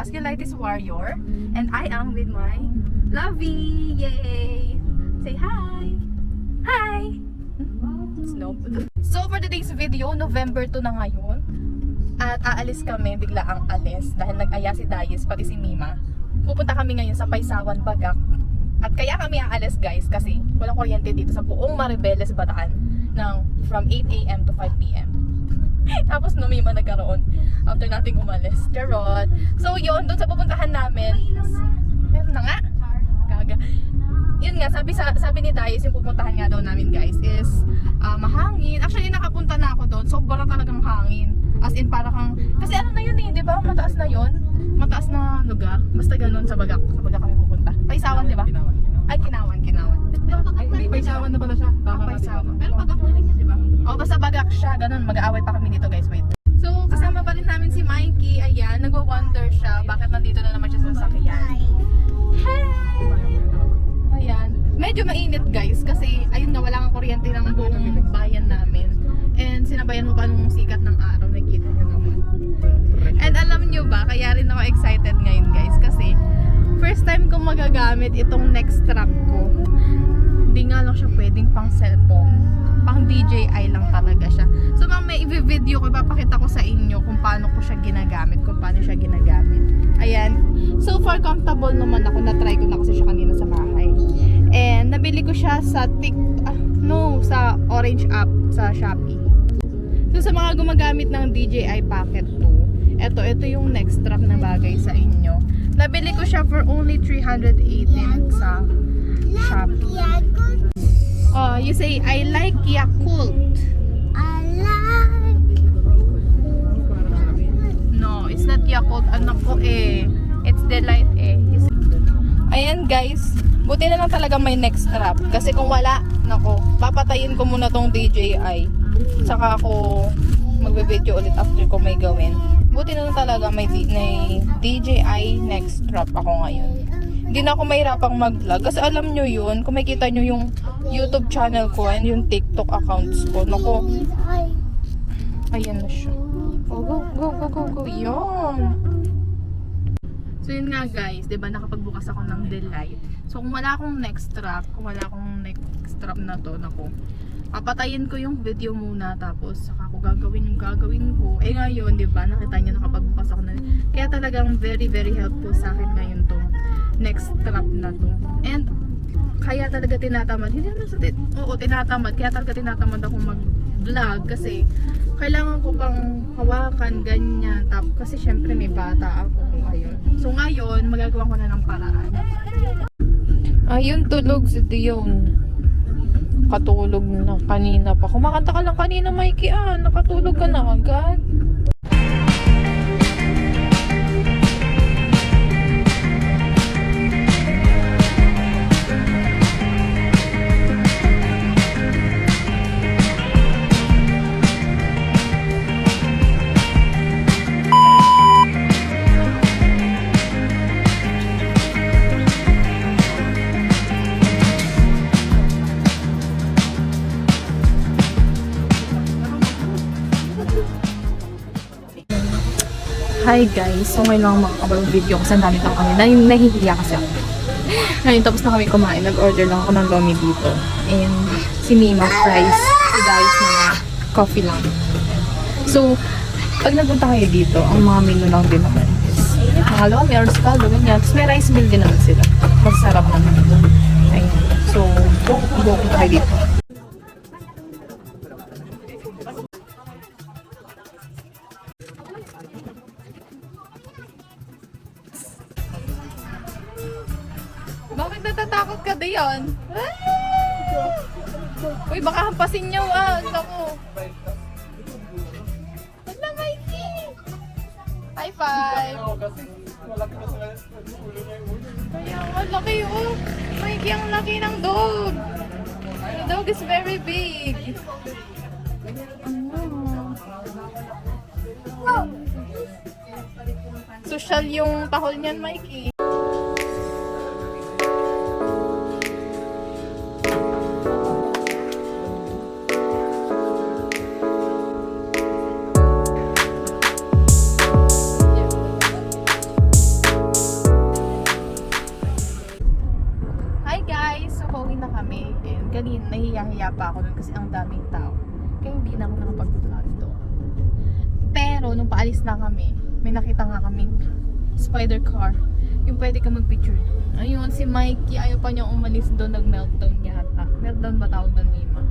Vasculitis Warrior. And I am with my Lovey! Yay! Say hi! Hi! Snow. So for today's video, November 2 na ngayon. At aalis kami, bigla ang alis. Dahil nag-aya si Dayes, pati si Mima. Pupunta kami ngayon sa Paisawan, Bagak. At kaya kami aalis guys kasi walang kuryente dito sa buong Maribeles, Bataan ng from 8 a.m. to 5 p.m. Tapos numima nagkaroon after nating umalis. Charot. So yun, doon sa pupuntahan namin. Meron na nga. Gaga. Yun nga, sabi, sa, sabi ni Dais, yung pupuntahan nga daw namin guys is ah, mahangin. Actually, nakapunta na ako doon. Sobrang talagang hangin. As in, para kang, kasi ano na yun eh, di ba? Mataas na yun. Mataas na lugar. Basta ganun sa Bagak. Sa Bagak kami pupunta. Paisawan, di ba? Ay, Kinawan, Kinawan. Ay, hindi, paisawan na pala siya. Tama Ah. Paisawan. Pero pagak na rin di ba? O, basta bagak siya, ganun, mag-aaway pa kami dito guys, wait. Mikey, ayan, nagwa-wonder siya, bakit nandito na naman siya sa sasakyan. Hi! Ayan, medyo mainit guys, kasi ayun nga, wala kang kuryente ng buong bayan namin. And sinabayan mo pa nung sikat ng araw, nakikita nyo naman. And alam nyo ba, kaya rin ako excited ngayon guys, kasi first time kong magagamit itong next strap ko. Hindi nga lang siya pwedeng pang cellphone. Pang DJI lang talaga siya. So i-video ko, ipapakita ko sa inyo kung paano ko siya ginagamit, kung paano siya ginagamit. Ayan. So far comfortable naman ako. Na-try ko na kasi siya kanina sa bahay. And nabili ko siya sa Tik... Ah, no, sa Orange app sa Shopee. So sa mga gumagamit ng DJI Pocket 2, eto, ito yung next strap na bagay sa inyo. Nabili ko siya for only 318 sa Shopee. Oh, you say, I like Yakult. It's not Yakult. Anak ko eh. It's Delight eh. You see? Ayan guys. Buti na lang talaga may next strap. Kasi kung wala, nako, papatayin ko muna tong DJI. Saka ako magbe-video ulit after ko may gawin. Buti na lang talaga may, may DJI next strap ako ngayon. Hindi na ako mahirapang mag-vlog. Kasi alam nyo yun, kung makikita nyo yung YouTube channel ko and yung TikTok accounts ko. Nako, ayan na siya. Go, go, go. Yun. So yun nga guys, 'di ba nakapagbukas ako ng Delight. So kung wala akong next strap, kung wala akong next strap na to, nako. Papatayin ko yung video muna tapos saka ko gagawin yung gagawin ko. Eh ngayon, 'di ba, nakita niyo nakapagbukas ako na. Kaya talagang very very helpful sa akin ngayon tong next strap na to. And kaya talaga tinatamad. Hindi naman sa Oo, tinatamad. Kaya talaga tinatamad ako mag-vlog kasi kailangan ko pang hawakan ganyan. Tap kasi syempre may bata ako ngayon. So ngayon, magagawa ko na ng paraan. Ayun, tulog si Dion. Katulog na kanina pa. Kumakanta ka lang kanina, Mikey. Ah, nakatulog ka na agad. Hi guys, so ngayon lang makakabang video kasi ang dami lang kami. Nah- nahihiya kasi ako. Ngayon tapos na kami kumain, nag-order lang ako ng lomi dito. And si Mima fries, si Darius na coffee lang. So, pag nagpunta kayo dito, ang mga menu lang din naman is mga lomi or scaldo, ganyan. Tapos may rice meal din naman sila. Masarap naman. Ayun. So, go punta kayo dito. Uy, baka hampasin niyo ah. Naku. Wala, Mikey. High five. Kaya, ang laki oh. Mikey, ang laki ng dog. The dog is very big. Ah. Social yung tahol niyan, Mikey. Pa ako dun kasi ang daming tao. Kaya hindi na ako nakapag-vlog doon. Pero nung paalis na kami, may nakita nga kaming spider car. Yung pwede ka mag-picture doon. Ayun, si Mikey, ayaw pa niyang umalis doon. Nag-meltdown yata. Meltdown ba tawag doon, Mima?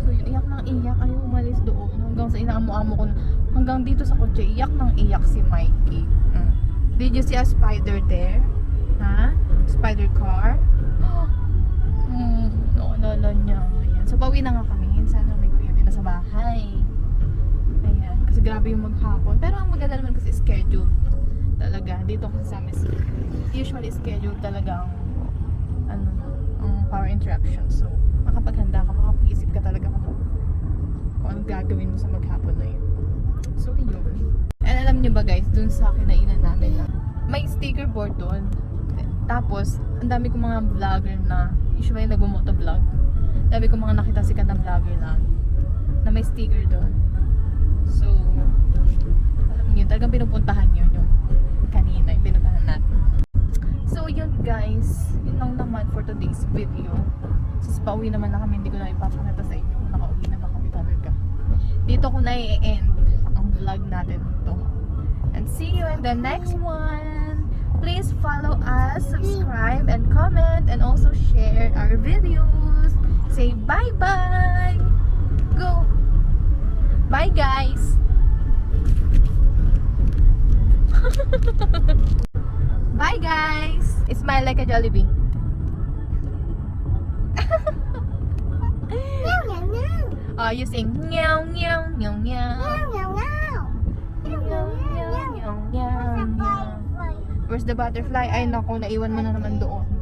So yun, iyak nang iyak. Ayaw umalis doon. Hanggang sa inaamo-amo ko. Hanggang dito sa kotse, iyak nang iyak si Mikey. Mm. Did you see a spider there? Ha? Spider car? Hmm, naalala niya. Ayan. So, pauwi na nga kami. Sana may kuryente na sa bahay. Ayan. Kasi grabe yung maghapon. Pero ang maganda naman kasi schedule talaga. Dito kasi sa amin, usually schedule talaga ang ano, ang power interaction. So, makapaghanda ka, makapag-isip ka talaga kung, kung ano gagawin mo sa maghapon na yun. So, yun. And alam niyo ba guys, dun sa kinainan namin na may sticker board doon. Tapos, ang dami kong mga vlogger na usually nagmo-motovlog. Dami kong mga nakita sikat na vlogger na na may sticker doon. So, alam niyo, talagang pinupuntahan yun yung kanina, yung pinuntahan natin. So, yun guys. Yun lang naman for today's video. Since pauwi naman na kami, hindi ko na ipapakita sa inyo kung nakauwi na ba kami talaga. Dito ko na i-end ang vlog natin to. And see you in the next one. Please follow us, subscribe, and comment, and also share our videos. Say bye-bye! Go! Bye, guys! Bye, guys! Smile like a Jollibee. Oh, you sing meow meow meow meow. Meow, meow, meow, meow. Where's the butterfly? Ay, nako, naiwan mo na naman doon.